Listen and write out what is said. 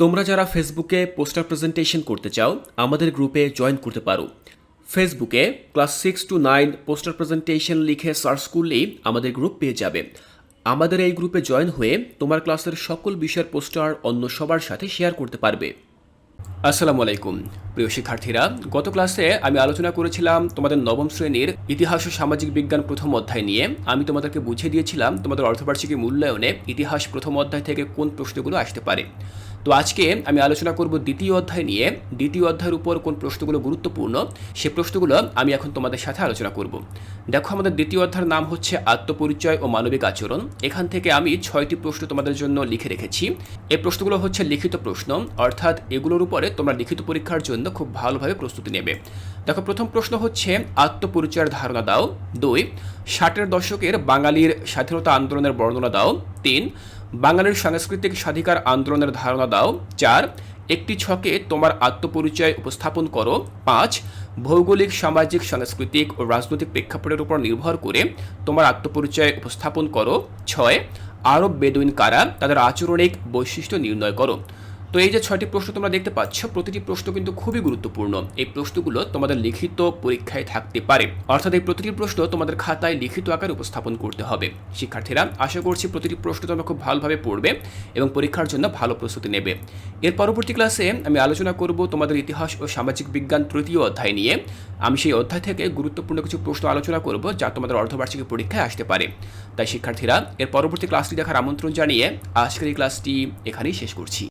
তোমরা যারা ফেসবুকে পোস্টার প্রেজেন্টেশন করতে চাও, আমাদের গ্রুপে জয়েন করতে পারো। ফেসবুকে class six to nine poster presentation লিখে সার্চ করলেই আমাদের গ্রুপ পেয়ে যাবে। আমাদের এই গ্রুপে জয়েন হয়ে তোমার ক্লাসের সকল বিষয়ের পোস্টার অন্য সবার সাথে শেয়ার করতে পারবে। আসসালামু আলাইকুম। প্রিয় শিক্ষার্থীরা, গত ক্লাসে আমি আলোচনা করেছিলাম তোমাদের নবম শ্রেণির ইতিহাস ও সামাজিক বিজ্ঞান প্রথম অধ্যায় নিয়ে। আমি তোমাদেরকে বুঝিয়ে দিয়েছিলাম তোমাদের অর্ধবার্ষিকী মূল্যায়নে ইতিহাস প্রথম অধ্যায় থেকে কোন প্রশ্নগুলো আসতে পারে। তো আজকে আমি আলোচনা করব দ্বিতীয় অধ্যায় নিয়ে। দ্বিতীয় অধ্যায়ের উপর কোন প্রশ্নগুলো গুরুত্বপূর্ণ, সে প্রশ্নগুলো আমি এখন তোমাদের সাথে আলোচনা করব। দেখো, আমাদের দ্বিতীয় অধ্যায়ের নাম হচ্ছে আত্মপরিচয় ও মানবিক আচরণ। এখান থেকে আমি ছয়টি প্রশ্ন তোমাদের জন্য লিখে রেখেছি। এই প্রশ্নগুলো হচ্ছে লিখিত প্রশ্ন, অর্থাৎ এগুলোর উপরে তোমরা লিখিত পরীক্ষার জন্য খুব ভালোভাবে প্রস্তুতি নেবে। দেখো, প্রথম প্রশ্ন হচ্ছে, আত্মপরিচয়ের ধারণা দাও। দুই, ষাটের দশকের বাঙালির স্বাধীনতা আন্দোলনের বর্ণনা দাও। তিন বাঙালির সাংস্কৃতিক স্বাধিকার আন্দোলনের ধারণা দাও। চার, একটি ছকে তোমার আত্মপরিচয় উপস্থাপন করো। পাঁচ, ভৌগোলিক, সামাজিক, সাংস্কৃতিক ও রাজনৈতিক প্রেক্ষাপটের উপর নির্ভর করে তোমার আত্মপরিচয় উপস্থাপন করো। ছয়, আরব বেদুইন কারা তাদের আচরণিক বৈশিষ্ট্য নির্ণয় করো। তো এই যে ছয়টি প্রশ্ন তোমরা দেখতে পাচ্ছ, প্রতিটি প্রশ্ন কিন্তু খুবই গুরুত্বপূর্ণ। এই প্রশ্নগুলো তোমাদের লিখিত পরীক্ষায় থাকতে পারে। অর্থাৎ এই প্রতিটি প্রশ্ন তোমাদের খাতায় লিখিত আকারে উপস্থাপন করতে হবে। শিক্ষার্থীরা, আশা করছি প্রতিটি প্রশ্ন তোমরা খুব ভালোভাবে পড়বে এবং পরীক্ষার জন্য ভালো প্রস্তুতি নেবে। এর পরবর্তী ক্লাসে আমি আলোচনা করব তোমাদের ইতিহাস ও সামাজিক বিজ্ঞান তৃতীয় অধ্যায় নিয়ে। আমি সেই অধ্যায় থেকে গুরুত্বপূর্ণ কিছু প্রশ্ন আলোচনা করব, যা তোমাদের অর্ধবার্ষিকী পরীক্ষায় আসতে পারে। তাই শিক্ষার্থীরা, এর পরবর্তী ক্লাসটি দেখার আমন্ত্রণ জানিয়ে আজকের এই ক্লাসটি এখানেই শেষ করছি।